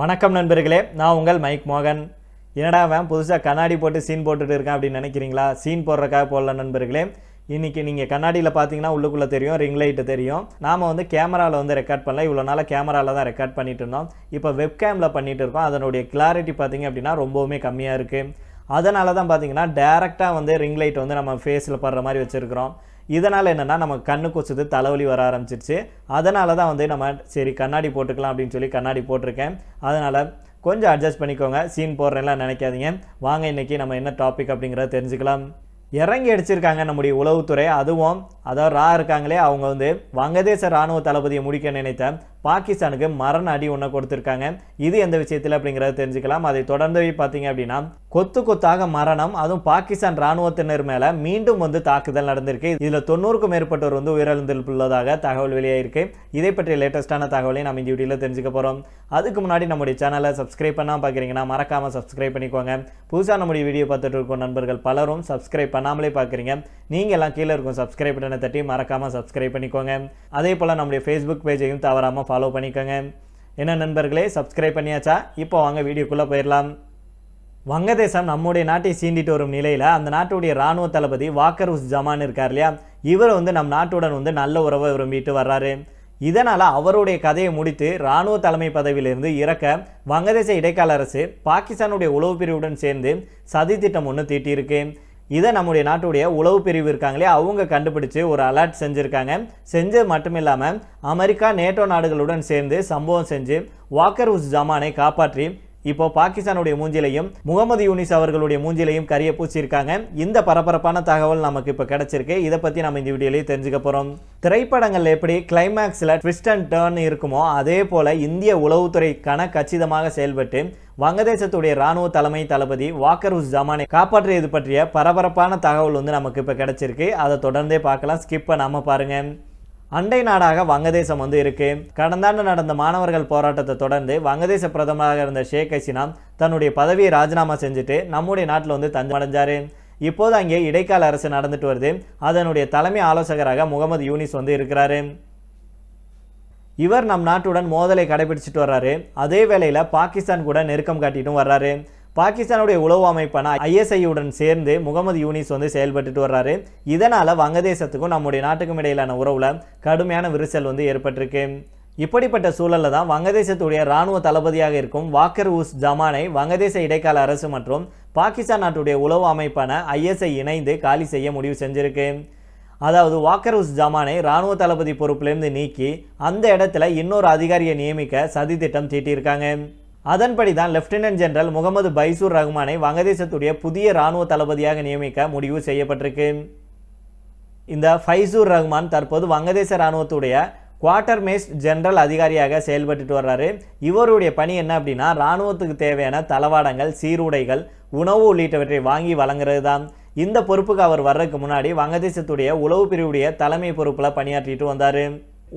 வணக்கம் நண்பர்களே நான் உங்கள் மைக் மோகன். என்னடா அவன் புதுசாக கண்ணாடி போட்டு சீன் போட்டுட்டு இருக்கான் அப்படின்னு நினைக்கிறீங்களா? சீன் போடுறக்காக போடல நண்பர்களே. இன்றைக்கி நீங்கள் கண்ணாடியில் பார்த்தீங்கன்னா உள்ளுக்குள்ளே தெரியும் ரிங் லைட்டு தெரியும். நாம் வந்து கேமராவில் வந்து ரெக்கார்ட் பண்ணல இவ்வளோ நாளாக கேமராவில் தான் ரெக்கார்ட் பண்ணிட்டு இருந்தோம். இப்போ வெப்கேமில் பண்ணிகிட்டு இருக்கோம். அதனுடைய கிளாரிட்டி பார்த்தீங்க அப்படின்னா ரொம்பவுமே கம்மியாக இருக்குது அதனால தான் பார்த்தீங்கன்னா டேரெக்டாக வந்து ரிங் லைட் வந்து நம்ம ஃபேஸில் படுற மாதிரி வச்சுருக்கிறோம். இதனால் என்னென்னா நம்ம கண்ணு கொசுது தலைவலி வர ஆரம்பிச்சிருச்சு. அதனால தான் வந்து நம்ம சரி கண்ணாடி போட்டுக்கலாம் அப்படின்னு சொல்லி கண்ணாடி போட்டிருக்கேன். அதனால் கொஞ்சம் அட்ஜஸ்ட் பண்ணிக்கோங்க. சீன் போடுறேன்லாம் நினைக்காதீங்க. வாங்க இன்றைக்கி நம்ம என்ன டாபிக் அப்படிங்கிறத தெரிஞ்சுக்கலாம். இறங்கி அடிச்சிருக்காங்க நம்முடைய உளவுத்துறை. அதுவும் அதாவது ரா இருக்காங்களே அவங்க வந்து வங்கதேச ராணுவ தளபதியை முடிக்க நினைத்த பாகிஸ்தானுக்கு மரண அடி ஒன்று கொடுத்துருக்காங்க. இது எந்த விஷயத்தில் அப்படிங்கிறத தெரிஞ்சுக்கலாம். அதை தொடர்ந்து பார்த்தீங்க அப்படின்னா கொத்து கொத்தாக மரணம் அதுவும் பாகிஸ்தான் ராணுவத்தினர் மேலே மீண்டும் வந்து தாக்குதல் நடந்திருக்கு. இதில் தொண்ணூறுக்கும் மேற்பட்டோர் வந்து உயிரிழந்துள்ளதாக தகவல் வெளியாயிருக்கு. இதை பற்றிய லேட்டஸ்ட்டான தகவலை நம்ம இந்த வீடியோவில் தெரிஞ்சுக்க போகிறோம் அதுக்கு முன்னாடி நம்முடைய சேனலை சப்ஸ்கிரைப் பண்ணால் பார்க்குறீங்கன்னா மறக்காமல் சப்ஸ்கிரைப் பண்ணிக்கோங்க. புதுசாக நம்முடைய வீடியோ பார்த்துட்டு இருக்கும் நண்பர்கள் பலரும் சப்ஸ்கிரைப் பண்ணாமலே பார்க்குறீங்க நீங்கள் எல்லாம் கீழே இருக்கும் சப்ஸ்கிரைப் பட்டனை தட்டி மறக்காமல் சப்ஸ்கிரைப் பண்ணிக்கோங்க. அதே போல் நம்முடைய ஃபேஸ்புக் பேஜையும் தவறாமல் ஃபாலோ பண்ணிக்கோங்க. என்ன நண்பர்களே சப்ஸ்கிரைப் பண்ணியாச்சா? இப்போ வாங்க வீடியோக்குள்ளே போயிடலாம் வங்கதேசம் நம்முடைய நாட்டை சீண்டிட்டு வரும் நிலையில் அந்த நாட்டுடைய ராணுவ தளபதி வாக்கர் உஸ் ஜமான் இருக்கார் இல்லையா? இவர் வந்து நம் நாட்டுடன் வந்து நல்ல உறவை விரும்பிட்டு வர்றாரு. இதனால் அவருடைய கதையை முடித்து இராணுவ தலைமை பதவியிலிருந்து இறக்க வங்கதேச இடைக்கால அரசு பாகிஸ்தானுடைய உளவு பிரிவுடன் சேர்ந்து சதி திட்டம் ஒன்று தீட்டியிருக்கு. இதை நம்முடைய நாட்டுடைய உளவு பிரிவு இருக்காங்களே அவங்க கண்டுபிடிச்சு ஒரு அலர்ட் செஞ்சுருக்காங்க. செஞ்சது மட்டும் இல்லாமல் அமெரிக்கா நேட்டோ நாடுகளுடன் சேர்ந்து சம்பவம் செஞ்சு வாக்கர் உஸ் ஜமானை காப்பாற்றி இப்போ பாகிஸ்தானுடைய மூஞ்சிலையும் முகமது யூனிஸ் அவர்களுடைய மூஞ்சிலையும் கரிய பூச்சிருக்காங்க இந்த பரபரப்பான தகவல் நமக்கு இப்போ கிடைச்சிருக்கு. இதை பற்றி நம்ம இந்த வீடியோலேயே தெரிஞ்சுக்க போகிறோம் திரைப்படங்கள் எப்படி கிளைமேக்ஸில் ட்விஸ்ட் அண்ட் டேர்ன் இருக்குமோ அதே போல் இந்திய உளவுத்துறைக்கான கச்சிதமாக செயல்பட்டு வங்கதேசத்துடைய ராணுவ தலைமை தளபதி வாக்கர் உஸ் ஜமானை காப்பாற்றியது பற்றிய பரபரப்பான தகவல் வந்து நமக்கு இப்போ கிடைச்சிருக்கு. அதை தொடர்ந்தே பார்க்கலாம். ஸ்கிப் பண்ணாமல் பாருங்கள் அண்டை நாடாக வங்கதேசம் வந்து இருக்கு. கடந்த ஆண்டு நடந்த மாணவர்கள் போராட்டத்தை தொடர்ந்து வங்கதேச பிரதமராக இருந்த ஷேக் ஹசீனா தன்னுடைய பதவியை ராஜினாமா செஞ்சுட்டு நம்முடைய நாட்டில் வந்து தஞ்சமடைஞ்சாரு. இப்போது அங்கே இடைக்கால அரசு நடந்துட்டு வருது. அதனுடைய தலைமை ஆலோசகராக முகமது யூனிஸ் வந்து இருக்கிறாரு. இவர் நம் நாட்டுடன் மோதலை கடைபிடிச்சிட்டு வர்றாரு. அதே வேளையில் பாகிஸ்தான் கூட நெருக்கம் காட்டிட்டும் வர்றாரு. பாகிஸ்தானுடைய உளவு அமைப்பான ஐஎஸ்ஐயுடன் சேர்ந்து முகமது யூனிஸ் வந்து செயல்பட்டுட்டு வர்றாரு. இதனால் வங்கதேசத்துக்கும் நம்முடைய நாட்டுக்கும் இடையிலான உறவுல கடுமையான விரிசல் வந்து ஏற்பட்டிருக்கு. இப்படிப்பட்ட சூழலில் தான் வங்கதேசத்துடைய இராணுவ தளபதியாக இருக்கும் வாக்கர் உஸ் ஜமானை வங்கதேச இடைக்கால அரசு மற்றும் பாகிஸ்தான் நாட்டுடைய உளவு அமைப்பான ஐஎஸ்ஐ இணைந்து காலி செய்ய முடிவு செஞ்சிருக்கு. அதாவது வாக்கர் உஸ் ஜமானை இராணுவ தளபதி பொறுப்பிலிருந்து நீக்கி அந்த இடத்துல இன்னொரு அதிகாரியை நியமிக்க சதி திட்டம் தீட்டியிருக்காங்க. அதன்படி தான் லெப்டினன்ட் ஜெனரல் முகமது பைசூர் ரஹ்மானை வங்கதேசத்துடைய புதிய இராணுவ தளபதியாக நியமிக்க முடிவு செய்யப்பட்டிருக்கு. இந்த ஃபைசூர் ரஹ்மான் தற்போது வங்கதேச இராணுவத்துடைய குவார்ட்டர் மேஸ் ஜெனரல் அதிகாரியாக செயல்பட்டு வர்றாரு. இவருடைய பணி என்ன அப்படின்னா இராணுவத்துக்கு தேவையான தளவாடங்கள் சீருடைகள் உணவு உள்ளிட்டவற்றை வாங்கி வழங்குறது தான் இந்த பொறுப்புக்கு அவர் வர்றதுக்கு முன்னாடி வங்கதேசத்துடைய உளவு பிரிவுடைய தலைமை பொறுப்பில் பணியாற்றிட்டு வந்தார்.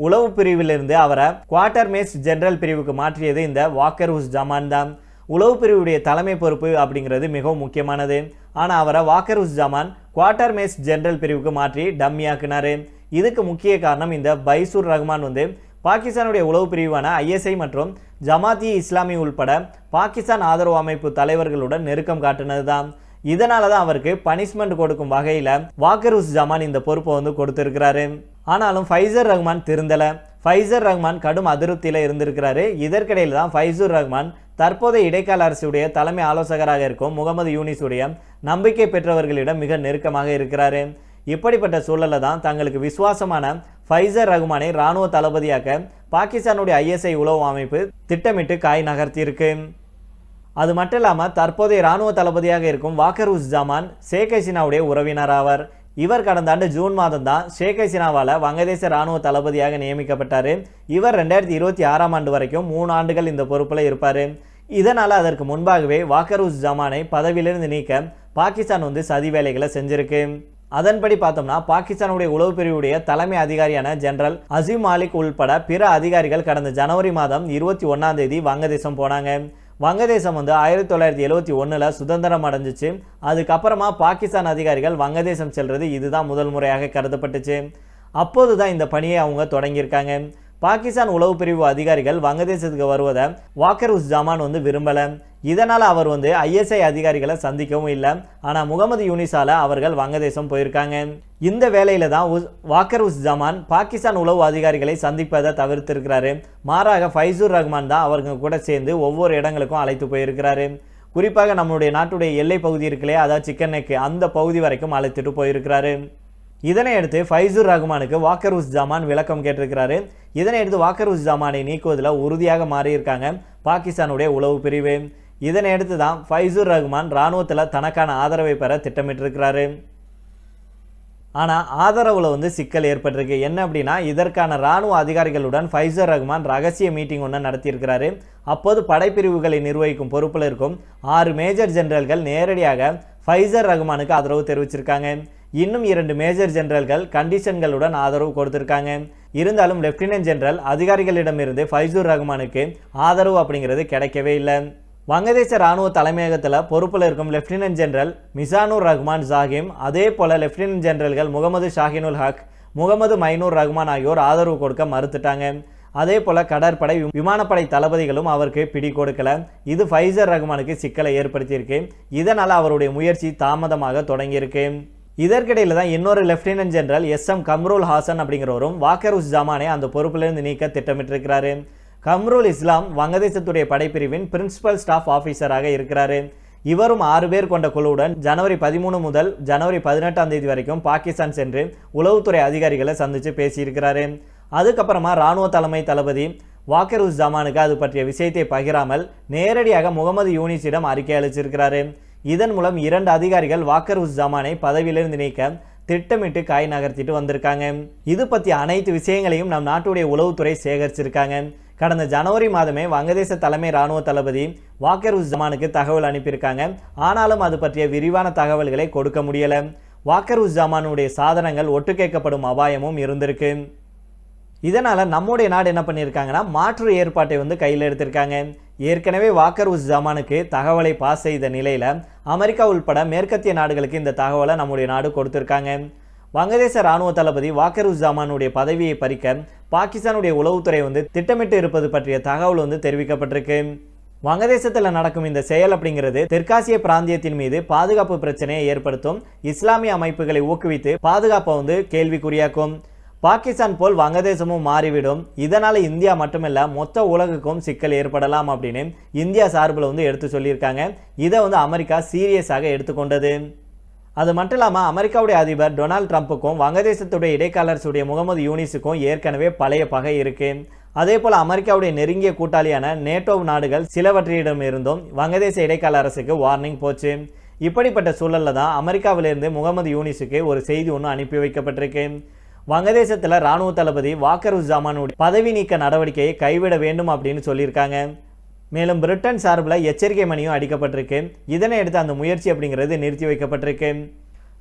உளவு பிரிவிலிருந்து அவரை குவார்டர் மேஸ் ஜெனரல் பிரிவுக்கு மாற்றியது இந்த வாக்கர் உஸ் ஜமான் தான். உளவு பிரிவுடைய தலைமை பொறுப்பு அப்படிங்கிறது மிகவும் முக்கியமானது. ஆனால் அவரை வாக்கர் உஸ் ஜமான் குவார்ட்டர் மேஸ் ஜெனரல் பிரிவுக்கு மாற்றி டம்மியாக்குனார் இதுக்கு முக்கிய காரணம் இந்த பைசூர் ரஹ்மான் வந்து பாகிஸ்தானுடைய உளவு பிரிவான ஐஎஸ்ஐ மற்றும் ஜமாத்தி இஸ்லாமி உள்பட பாகிஸ்தான் ஆதரவு அமைப்பு தலைவர்களுடன் நெருக்கம் காட்டினது தான் இதனால தான் அவருக்கு பனிஷ்மெண்ட் கொடுக்கும் வகையில் வாக்கர் உஸ் ஜமான் இந்த பொறுப்பை வந்து கொடுத்துருக்கிறாரு. ஆனாலும் ஃபைசர் ரஹ்மான் திருந்தலை. ஃபைசர் ரஹ்மான் கடும் அதிருப்தியில் இருந்திருக்கிறாரு. இதற்கிடையில் தான் ஃபைசூர் ரஹ்மான் தற்போதைய இடைக்கால அரசுடைய தலைமை ஆலோசகராக இருக்கும் முகமது யூனிஸுடைய நம்பிக்கை பெற்றவர்களிடம் மிக நெருக்கமாக இருக்கிறாரு. இப்படிப்பட்ட சூழலில் தான் தங்களுக்கு விசுவாசமான ஃபைசர் ரஹ்மானை இராணுவ தளபதியாக்க பாகிஸ்தானுடைய ஐஎஸ்ஐ உளவு அமைப்பு திட்டமிட்டு காய் நகர்த்தியிருக்கு. அது மட்டும் இல்லாமல் தற்போதைய இராணுவ தளபதியாக இருக்கும் வாக்கர் உஸ் ஜமான் ஷேக் ஹசீனாவுடைய உறவினர் ஆவார். இவர் கடந்த ஆண்டு ஜூன் மாதம் தான் ஷேக் ஹசீனாவால் வங்கதேச இராணுவ தளபதியாக நியமிக்கப்பட்டார். இவர் ரெண்டாயிரத்தி இருபத்தி ஆறாம் ஆண்டு வரைக்கும் மூணு ஆண்டுகள் இந்த பொறுப்பில் இருப்பார். இதனால் அதற்கு முன்பாகவே வாக்கர் உஸ் ஜமானை பதவியிலிருந்து நீக்க பாகிஸ்தான் வந்து சதி வேலைகளை செஞ்சிருக்கு. அதன்படி பார்த்தோம்னா பாகிஸ்தானுடைய உளவு பிரிவுடைய தலைமை அதிகாரியான ஜெனரல் அசீம் மாலிக் உள்பட பிற அதிகாரிகள் கடந்த ஜனவரி மாதம் இருபத்தி ஒன்றாம் தேதி வங்கதேசம் போனாங்க. வங்கதேசம் வந்து ஆயிரத்தி தொள்ளாயிரத்தி எழுவத்தி ஒன்றில் சுதந்திரம் அடைஞ்சிச்சு. அதுக்கப்புறமா பாகிஸ்தான் அதிகாரிகள் வங்கதேசம் செல்வது இதுதான் முதல் முறையாக கருதப்பட்டுச்சு. அப்போது தான் இந்த பணியை அவங்க தொடங்கியிருக்காங்க. பாகிஸ்தான் உளவு பிரிவு அதிகாரிகள் வங்கதேசத்துக்கு வருவதை வாக்கர் உஸ் ஜமான் வந்து விரும்பலை. இதனால் அவர் வந்து ஐஎஸ்ஐ அதிகாரிகளை சந்திக்கவும் இல்லை. ஆனால் முகமது யூனிஸால் அவர்கள் வங்கதேசம் போயிருக்காங்க. இந்த வேலையில் தான் உஸ் வாக்கர் உஸ் ஜமான் பாகிஸ்தான் உளவு அதிகாரிகளை சந்திப்பதை தவிர்த்திருக்கிறாரு. மாறாக ஃபைசூர் ரஹ்மான் தான் அவருங்க கூட சேர்ந்து ஒவ்வொரு இடங்களுக்கும் அழைத்து போயிருக்கிறாரு. குறிப்பாக நம்மளுடைய நாட்டுடைய எல்லை பகுதி இருக்குல்லையே அதாவது சிக்கன் நெக்கு அந்த பகுதி வரைக்கும் அழைத்துட்டு போயிருக்கிறாரு. இதனையடுத்து ஃபைசூர் ரஹ்மானுக்கு வாக்கர் உஸ் ஜமான் விளக்கம் கேட்டிருக்கிறாரு. இதனையடுத்து வாக்கர் உஸ் ஜமானை நீக்குவதில் உறுதியாக மாறியிருக்காங்க பாகிஸ்தானுடைய உளவு பிரிவு. இதனை அடுத்து தான் ஃபைசூர் ரஹ்மான் இராணுவத்தில் தனக்கான ஆதரவை பெற திட்டமிட்டிருக்கிறாரு. ஆனால் ஆதரவில் வந்து சிக்கல் ஏற்பட்டிருக்கு. என்ன அப்படின்னா இதற்கான இராணுவ அதிகாரிகளுடன் ஃபைசர் ரஹ்மான் ரகசிய மீட்டிங் ஒன்று நடத்தியிருக்கிறாரு. அப்போது படைப்பிரிவுகளை நிர்வகிக்கும் பொறுப்பில் இருக்கும் ஆறு மேஜர் ஜெனரல்கள் நேரடியாக ஃபைசர் ரஹ்மானுக்கு ஆதரவு தெரிவிச்சிருக்காங்க. இன்னும் இரண்டு மேஜர் ஜெனரல்கள் கண்டிஷன்களுடன் ஆதரவு கொடுத்திருக்காங்க. இருந்தாலும் லெப்டினன்ட் ஜெனரல் அதிகாரிகளிடமிருந்து ஃபைசூர் ரஹ்மானுக்கு ஆதரவு அப்படிங்கிறது கிடைக்கவே இல்லை. வங்கதேச ராணுவ தலைமையகத்தில் பொறுப்பில் இருக்கும் லெப்டினன்ட் ஜெனரல் மிசானூர் ரஹ்மான் ஜாகிம் அதே போல லெப்டினன்ட் ஜெனரல்கள் முகமது ஷாஹினுல் ஹக் முகமது மைனூர் ரஹ்மான் ஆகியோர் ஆதரவு கொடுக்க மறுத்துட்டாங்க. அதே போல கடற்படை விமானப்படை தளபதிகளும் அவருக்கு பிடி கொடுக்கல. இது ஃபைசர் ரஹ்மானுக்கு சிக்கலை ஏற்படுத்தியிருக்கு. இதனால் அவருடைய முயற்சி தாமதமாக தொடங்கியிருக்கு. இதற்கிடையில் தான் இன்னொரு lieutenant general S M Kamrul Hasan அப்படிங்கிறவரும் Waker உஸ் ஜமானை அந்த பொறுப்பிலிருந்து நீக்க திட்டமிட்டிருக்கிறாரு. கம்ருல் இஸ்லாம் வங்கதேசத்துடைய படைப்பிரிவின் பிரின்சிபல் ஸ்டாஃப் ஆஃபீஸராக இருக்கிறாரு. இவரும் ஆறு பேர் கொண்ட குழுவுடன் ஜனவரி பதிமூணு முதல் ஜனவரி பதினெட்டாம் தேதி வரைக்கும் பாகிஸ்தான் சென்று உளவுத்துறை அதிகாரிகளை சந்தித்து பேசியிருக்கிறாரு. அதுக்கப்புறமா இராணுவ தலைமை தளபதி வாக்கர் உஸ் ஜமானுக்கு அது பற்றிய விஷயத்தை பகிராமல் நேரடியாக முகமது யூனிஸிடம் அறிக்கை அளிச்சிருக்கிறாரு. இதன் மூலம் இரண்டு அதிகாரிகள் வாக்கர் உஸ் ஜமானை பதவியிலிருந்து நீக்க திட்டமிட்டு காய் நகர்த்திட்டு வந்திருக்காங்க. இது பற்றி அனைத்து விஷயங்களையும் நம் நாட்டுடைய உளவுத்துறை சேகரிச்சிருக்காங்க. கடந்த ஜனவரி மாதமே வங்கதேச தலைமை ராணுவ தளபதி வாக்கர் உஸ் ஜமானுக்கு தகவல் அனுப்பியிருக்காங்க. ஆனாலும் அது பற்றிய விரிவான தகவல்களை கொடுக்க முடியல. வாக்கர் உஸ் ஜமானுடைய சாதனங்கள் ஒட்டு கேட்கப்படும் அபாயமும் இருந்திருக்கு. இதனால் நம்முடைய நாடு என்ன பண்ணியிருக்காங்கன்னா மாற்று ஏற்பாட்டை வந்து கையில் எடுத்திருக்காங்க. ஏற்கனவே வாக்கர் உஸ் ஜமானுக்கு தகவலை பாஸ் செய்த நிலையில் அமெரிக்கா உள்பட மேற்கத்திய நாடுகளுக்கு இந்த தகவலை நம்முடைய நாடு கொடுத்துருக்காங்க. வங்கதேச இராணுவ தளபதி வாக்கர் உஸ் ஜமானுடைய பதவியை பறிக்க பாகிஸ்தானுடைய உளவுத்துறை வந்து திட்டமிட்டு இருப்பது பற்றிய தகவல் வந்து தெரிவிக்கப்பட்டிருக்கு. வங்கதேசத்தில் நடக்கும் இந்த செயல் அப்படிங்கிறது தெற்காசிய பிராந்தியத்தின் மீது பாதுகாப்பு பிரச்சனையை ஏற்படுத்தும் இஸ்லாமிய அமைப்புகளை ஊக்குவித்து பாதுகாப்பை வந்து கேள்விக்குறியாக்கும். பாகிஸ்தான் போல் வங்கதேசமும் மாறிவிடும். இதனால் இந்தியா மட்டுமல்ல மொத்த உலகுக்கும் சிக்கல் ஏற்படலாம் அப்படின்னு இந்தியா சார்பில் வந்து எடுத்து சொல்லியிருக்காங்க. இதை வந்து அமெரிக்கா சீரியஸாக எடுத்துக்கொண்டது. அது மட்டும் இல்லாமல் அமெரிக்காவுடைய அதிபர் டொனால்ட் ட்ரம்ப்புக்கும் வங்கதேசத்துடைய இடைக்காலர்ஸுடைய முகமது யூனிஸுக்கும் ஏற்கனவே பழைய பகை இருக்கு. அதே போல் அமெரிக்காவுடைய நெருங்கிய கூட்டாளியான நேட்டோ நாடுகள் சிலவற்றிடமிருந்தும் வங்கதேச இடைக்கால அரசுக்கு வார்னிங் போச்சு. இப்படிப்பட்ட சூழலில் தான் அமெரிக்காவிலிருந்து முகமது யூனிஸுக்கு ஒரு செய்தி ஒன்று அனுப்பி வைக்கப்பட்டிருக்கு. வங்கதேசத்தில் ராணுவ தளபதி வாக்கர் உஸ்ஸாமானுடைய பதவி நீக்க நடவடிக்கையை கைவிட வேண்டும் அப்படின்னு சொல்லியிருக்காங்க. மேலும் பிரிட்டன் சார்பில் எச்சரிக்கை மணியும் அடிக்கப்பட்டிருக்கு. இதனை அடுத்து அந்த முயற்சி அப்படிங்கிறது நிறுத்தி வைக்கப்பட்டிருக்கு.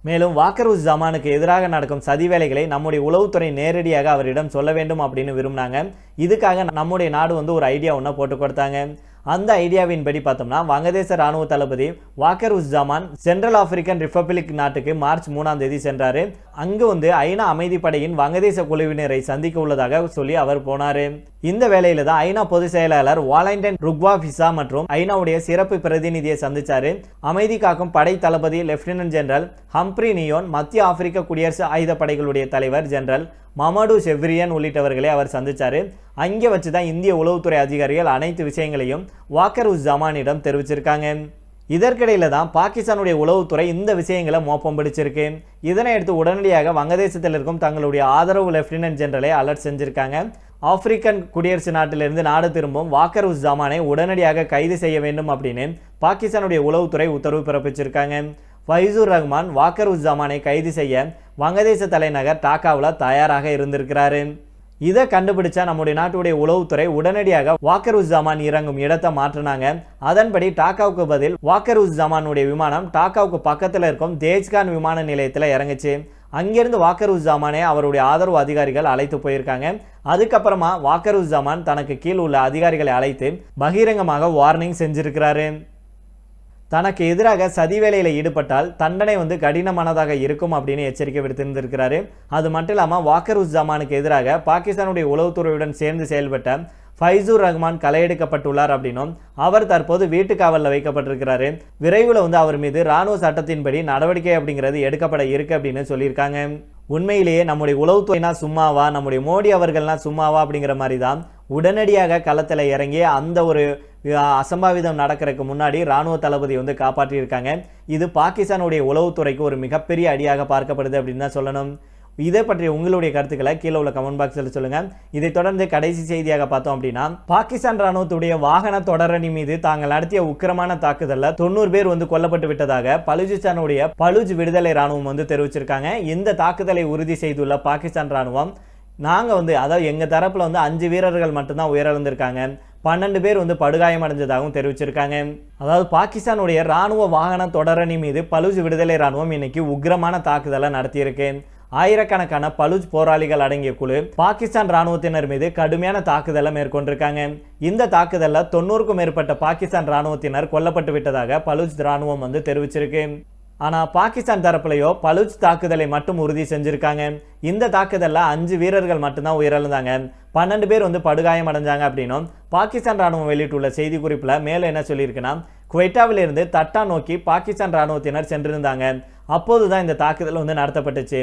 மேலும் வாக்கரூஸ் ஜமானுக்கு எதிராக நடக்கும் சதி வேலைகளை நம்முடைய உளவுத்துறை நேரடியாக அவரிடம் சொல்ல வேண்டும் அப்படின்னு விரும்பினாங்க. இதுக்காக நம்முடைய நாடு வந்து ஒரு ஐடியா ஒன்றை போட்டு கொடுத்தாங்க. அந்த ஐடியாவின் படி பார்த்தோம்னா வங்கதேச ராணுவ தளபதி Waker Uz Zaman central African republic நாட்டுக்கு மார்ச் மூணாம் தேதி சென்றார். அங்கு வந்து ஐநா அமைதிப்படையின் வங்கதேச குழுவினரை சந்திக்க உள்ளதாக சொல்லி அவர் போனார். இந்த வேளையில தான் ஐநா பொதுச் செயலாளர் வாலண்டன் ருக்வா ஃபிசா மற்றும் ஐநாவுடைய சிறப்பு பிரதிநிதியை சந்திச்சாரு. அமைதி காக்கும் படை தளபதி லெப்டினன்ட் ஜெனரல் ஹம்ப்ரி நியோன் மத்திய ஆப்பிரிக்க குடியரசு ஆயுத படைகளுடைய தலைவர் ஜெனரல் மமடு செவ்ரியன் உள்ளிட்டவர்களை அவர் சந்தித்தார் அங்கே வச்சு தான் இந்திய உளவுத்துறை அதிகாரிகள் அனைத்து விஷயங்களையும் வாக்கர் உஸ் ஜமானிடம் தெரிவிச்சிருக்காங்க. இதற்கிடையில் தான் பாகிஸ்தானுடைய உளவுத்துறை இந்த விஷயங்களை மோப்பம் பிடிச்சிருக்கு. இதனை அடுத்து உடனடியாக வங்கதேசத்தில் இருக்கும் தங்களுடைய ஆதரவு லெப்டினன்ட் ஜெனரலை அலர்ட் செஞ்சுருக்காங்க. ஆப்பிரிக்கன் குடியரசு நாட்டிலிருந்து நாடு திரும்பும் வாக்கர் உஸ் ஜமானை உடனடியாக கைது செய்ய வேண்டும் அப்படின்னு பாகிஸ்தானுடைய உளவுத்துறை உத்தரவு பிறப்பிச்சிருக்காங்க. ஃபைசூர் ரஹ்மான் வாக்கர் உஸ் ஜமானை கைது செய்ய வங்கதேச தலைநகர் டாக்காவில் தயாராக இருந்திருக்கிறாரு. இதை கண்டுபிடிச்சா நம்முடைய நாட்டுடைய உளவுத்துறை உடனடியாக வாக்கர் உஸ் ஜமான் இறங்கும் இடத்தை மாற்றினாங்க. அதன்படி டாக்காவுக்கு பதில் வாக்கர் உஸ் ஜமானுடைய விமானம் டாக்காவுக்கு பக்கத்தில் இருக்கும் தேஜ்கான் விமான நிலையத்தில் இறங்குச்சு. அங்கிருந்து வாக்கர் உஸ் அவருடைய ஆதரவு அதிகாரிகள் அழைத்து போயிருக்காங்க. அதுக்கப்புறமா வாக்கர் உஸ் ஜமான் தனக்கு கீழ் உள்ள அதிகாரிகளை அழைத்து பகிரங்கமாக வார்னிங் செஞ்சிருக்கிறாரு. தனக்கு எதிராக சதி வேலையில் ஈடுபட்டால் தண்டனை வந்து கடினமானதாக இருக்கும் அப்படின்னு எச்சரிக்கை விடுத்திருந்திருக்கிறாரு. அது மட்டும் இல்லாமல் வாக்கர் உஸ் ஜமானுக்கு எதிராக பாகிஸ்தானுடைய உளவுத்துறையுடன் சேர்ந்து செயல்பட்ட ஃபைசூர் ரஹ்மான் களையெடுக்கப்பட்டுள்ளார் அப்படின்னும் அவர் தற்போது வீட்டு காவலில் வைக்கப்பட்டிருக்கிறாரு. விரைவில் வந்து அவர் மீது ராணுவ சட்டத்தின்படி நடவடிக்கை அப்படிங்கிறது எடுக்கப்பட இருக்கு அப்படின்னு சொல்லியிருக்காங்க. உண்மையிலேயே நம்முடைய உளவுத்துறைனா சும்மாவா? நம்முடைய மோடி அவர்கள்னா சும்மாவா அப்படிங்கிற மாதிரி தான் உடனடியாக களத்தில் இறங்கி அந்த ஒரு அசம்பாவிதம் நடக்கிறதுக்கு முன்னாடி ராணுவ தளபதி வந்து காப்பாற்றியிருக்காங்க. இது பாகிஸ்தானுடைய உளவுத்துறைக்கு ஒரு மிகப்பெரிய அடியாக பார்க்கப்படுது அப்படின்னு தான் சொல்லணும். இதை பற்றி உங்களுடைய கருத்துக்களை கீழே உள்ள கமெண்ட் பாக்ஸில் சொல்லுங்க. இதை தொடர்ந்து கடைசி செய்தியாக பார்த்தோம் அப்படின்னா பாகிஸ்தான் ராணுவத்துடைய வாகன தொடரணி மீது தாங்கள் நடத்திய உக்கிரமான தாக்குதலில் தொண்ணூறு பேர் வந்து கொல்லப்பட்டு விட்டதாக பலுஜிஸ்தானுடைய பலுஜ் விடுதலை ராணுவம் வந்து தெரிவிச்சிருக்காங்க. இந்த தாக்குதலை உறுதி செய்துள்ள பாகிஸ்தான் ராணுவம் நாங்கள் வந்து அதாவது எங்கள் தரப்பில் வந்து அஞ்சு வீரர்கள் மட்டும்தான் உயிரிழந்திருக்காங்க. பன்னெண்டு பேர் வந்து படுகாயம் அடைஞ்சதாகவும் தெரிவிச்சிருக்காங்க. அதாவது பாகிஸ்தானுடைய ராணுவ வாகன தொடரணி மீது பலுஜ் விடுதலை ராணுவம் இன்னைக்கு உக்கிரமான தாக்குதலை நடத்தியிருக்கு. ஆயிரக்கணக்கான பலுஜ் போராளிகள் அடங்கிய குழு பாகிஸ்தான் ராணுவத்தினர் மீது கடுமையான தாக்குதலை மேற்கொண்டிருக்காங்க. இந்த தாக்குதலில் தொண்ணூறுக்கும் மேற்பட்ட பாகிஸ்தான் ராணுவத்தினர் கொல்லப்பட்டு விட்டதாக பலுஜ் ராணுவம் வந்து தெரிவிச்சிருக்கு. ஆனால் பாகிஸ்தான் தரப்புலையோ பலுச் தாக்குதலை மட்டும் உறுதி செஞ்சுருக்காங்க. இந்த தாக்குதலில் அஞ்சு வீரர்கள் மட்டும்தான் உயிரிழந்தாங்க. பன்னெண்டு பேர் வந்து படுகாயம் அடைஞ்சாங்க அப்படின்னும் பாகிஸ்தான் ராணுவம் வெளியிட்டுள்ள செய்தி குறிப்பில் என்ன சொல்லியிருக்குன்னா குவைட்டாவிலிருந்து தட்டா நோக்கி பாகிஸ்தான் ராணுவத்தினர் சென்றிருந்தாங்க. அப்போது தான் இந்த தாக்குதல் வந்து நடத்தப்பட்டுச்சு.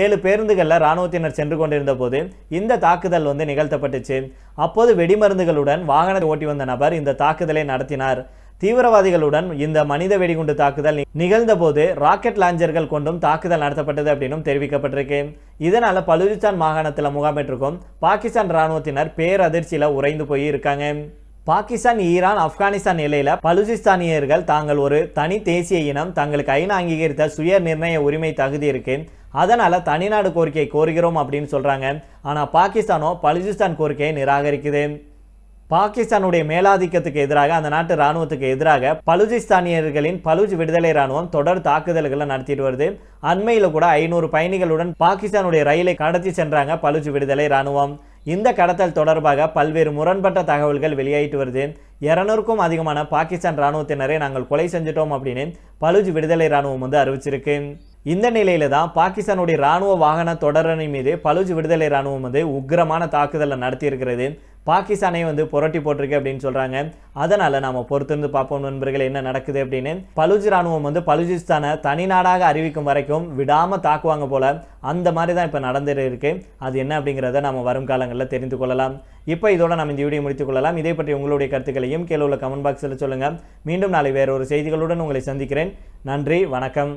ஏழு பேருந்துகளில் ராணுவத்தினர் சென்று கொண்டிருந்த போது இந்த தாக்குதல் வந்து நிகழ்த்தப்பட்டுச்சு. அப்போது வெடிமருந்துகளுடன் வாகனத்தை ஓட்டி வந்த நபர் இந்த தாக்குதலை நடத்தினார். தீவிரவாதிகளுடன் இந்த மனித வெடிகுண்டு தாக்குதல் நிகழ்ந்தபோது ராக்கெட் லாஞ்சர்கள் கொண்டும் தாக்குதல் நடத்தப்பட்டது அப்படின்னும் தெரிவிக்கப்பட்டிருக்கு. இதனால பலுச்சிஸ்தான் மாகாணத்தில் முகாமிட்டிருக்கும் பாகிஸ்தான் ராணுவத்தினர் பேரதிர்ச்சியில் உறைந்து போய் இருக்காங்க. பாகிஸ்தான் ஈரான் ஆப்கானிஸ்தான் எல்லையில் பலுச்சிஸ்தானியர்கள் தாங்கள் ஒரு தனி தேசிய இனம் தங்களுக்கு ஐநா அங்கீகரித்த சுய நிர்ணய உரிமை தகுதி இருக்கு. அதனால தனிநாடு கோரிக்கை கோருகிறோம் அப்படின்னு சொல்றாங்க. ஆனா பாகிஸ்தானோ பலுச்சிஸ்தான் கோரிக்கையை நிராகரிக்குது. பாகிஸ்தானுடைய மேலாதிக்கத்துக்கு எதிராக அந்த நாட்டு ராணுவத்துக்கு எதிராக பலுஜிஸ்தானியர்களின் பலுஜ் விடுதலை ராணுவம் தொடர் தாக்குதல்களை நடத்திட்டு வருது. அண்மையில் கூட ஐநூறு பயணிகளுடன் பாகிஸ்தானுடைய ரயிலை கடத்தி சென்றாங்க பலுஜ் விடுதலை ராணுவம். இந்த கடத்தல் தொடர்பாக பல்வேறு முரண்பட்ட தகவல்கள் வெளியாயிட்டு வருது. இருநூறுக்கும் அதிகமான பாகிஸ்தான் ராணுவத்தினரை நாங்கள் கொலை செஞ்சிட்டோம் அப்படின்னு பலுஜ் விடுதலை ராணுவம் வந்து அறிவிச்சிருக்கு. இந்த நிலையில தான் பாகிஸ்தானுடைய ராணுவ வாகன தொடரணி மீது பலுஜ் விடுதலை ராணுவம் வந்து உக்கிரமான தாக்குதலை நடத்தியிருக்கிறது. பாகிஸ்தானையும் வந்து புரட்டி போட்டிருக்கு அப்படின்னு சொல்கிறாங்க அதனால் நாம் பொறுத்திருந்து பார்ப்போம் நண்பர்கள் என்ன நடக்குது அப்படின்னு. பலுஜ் ராணுவம் வந்து பலுஜிஸ்தானை தனிநாடாக அறிவிக்கும் வரைக்கும் விடாமல் தாக்குவாங்க போல் அந்த மாதிரி தான் இப்போ நடந்துட்டு இருக்கு. அது என்ன அப்படிங்கிறத நம்ம வரும் காலங்களில் தெரிந்து கொள்ளலாம். இப்போ இதோட நம்ம இந்த வீடியோ முடித்துக் கொள்ளலாம். இதை பற்றி உங்களுடைய கருத்துக்களையும் கீழே உள்ள கமெண்ட் பாக்ஸில் சொல்லுங்கள் மீண்டும் நாளை வேறு ஒரு செய்திகளுடன் உங்களை சந்திக்கிறேன். நன்றி வணக்கம்.